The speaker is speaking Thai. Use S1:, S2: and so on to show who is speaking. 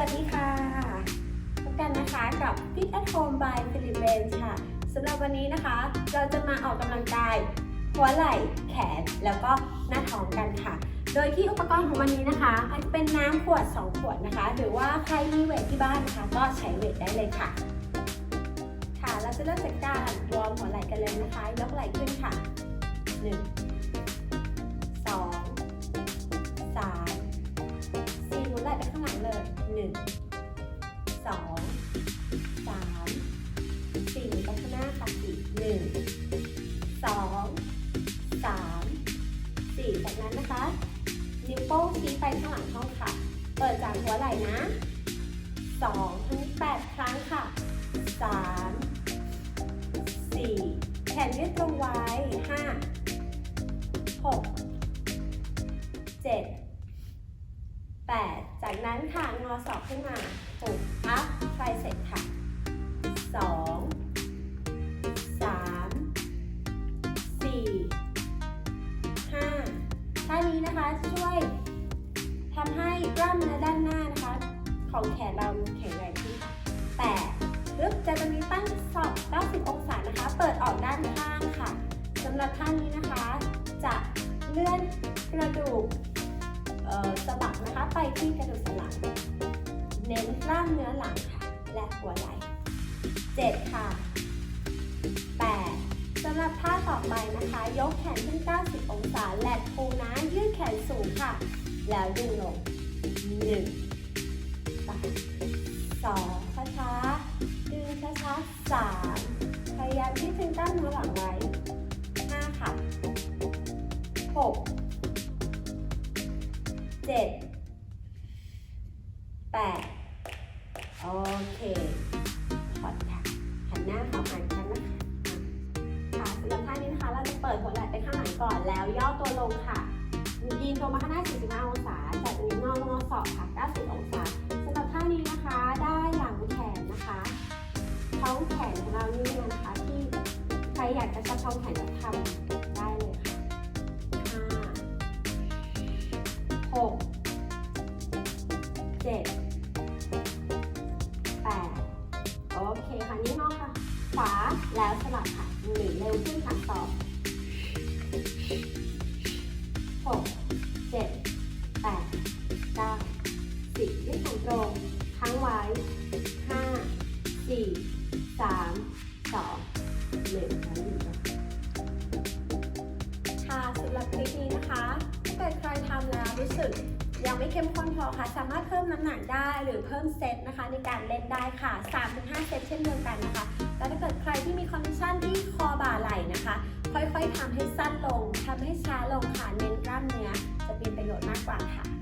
S1: วัสดีค่ะพบกันนะคะกับ Fit at Home by Philip r a n ค่ะสำหรับวันนี้นะคะ เราจะมาออกกำลังกายหัวไหล่แขนแล้วก็หน้าท้องกันค่ะ โดยที่อุปกรณ์ของวันนี้นะคะอาจจะเป็นน้ำขวด 2 ขวดนะคะ หรือว่าใครมีเวทที่บ้านนะคะ ก็ใช้เวทได้เลยค่ะ ค่ะ เราจะเริ่มจากการวอร์มหัวไหล่กันเลยนะคะ ยกไหล่ขึ้นค่ะ 1 นึ่งสองสามสี่หมุนไปข้างหน้าค่ะสี่หนึ่งสองสามสี่จากนั้นนะคะ นิ้วโป้งชี้ไปข้างหลังห้องค่ะ เปิดจากหัวไหล่นะสองทั้งแปดครั้งค่ะสามสี่แขนยืดตรงไว้ห้าหกเจ็ด8 จากนั้นค่ะงอศอกขึ้นมาปุกอัพไทรเสร็จค่ะ2 3 4 5ท่านี้นะคะช่วยทำให้กล้ามเนื้อด้านหน้านะคะ ของแขนเราแข็งแรงขึ้นค่ะ8ลึกจะตรงนี้ตั้งศอก90 องศานะคะ เปิดออกด้านข้างค่ะสำหรับท่านี้นะคะ จะเลื่อนกระดูก สะบักนะคะไปที่กระดูกสันหลัง เน้นกล้ามเนื้อหลังค่ะ และหัวไหล่7ค่ะ 8 สำหรับท่าต่อไปนะคะ ยกแขนขึ้น 90 องศา แลดปูนะยืดแขนสูงค่ะ แล้วดึงลง1ไป2ช้าๆดึงช้าๆ3พยายามที่ดึงกล้ามเนื้อ เจ็ดแปดโอเคถอดค่ะหันหน้าเข้าหากันนะคะค่ะสำหรับท่านี้นะคะ เราจะเปิดหัวไหล่ไปข้างหลังก่อนแล้วย่อตัวลงค่ะยืนตัวมาข้างหน้า 45 องศาจากนิ้วนงอศอกค่ะ 90 องศาสำหรับท่านี้นะคะ ได้หลังแขนนะคะท้องแขนของเรานี่นะคะ ที่ใครอยากจะชัดท้องแขนจะทำ 7 8 โอเคค่ะนี่น้องค่ะ ขวาแล้วสลับค่ะหนีเร็วขึ้นค่ะต่อ6 7 8 9 10ยืดแขนตรงค้างไว้ 5 4 3 2 1แล้วหยุดค่ะค่ะสำหรับคลิปนี้นะคะ ถ้าเกิดใครทำแล้วรู้สึก ยังไม่เข้มข้นพอค่ะ สามารถเพิ่มน้ำหนักได้หรือเพิ่มเซตนะคะ ในการเล่นได้ค่ะ 3-5 เซตเช่นเดียวกันนะคะ แล้วถ้าเกิดใครที่มีคอนดิชันที่คอบ่าไหล่นะคะ ค่อยๆทำให้สั้นลงทำให้ช้าลงค่ะ เน้นกล้ามเนื้อจะเป็นประโยชน์มากกว่าค่ะ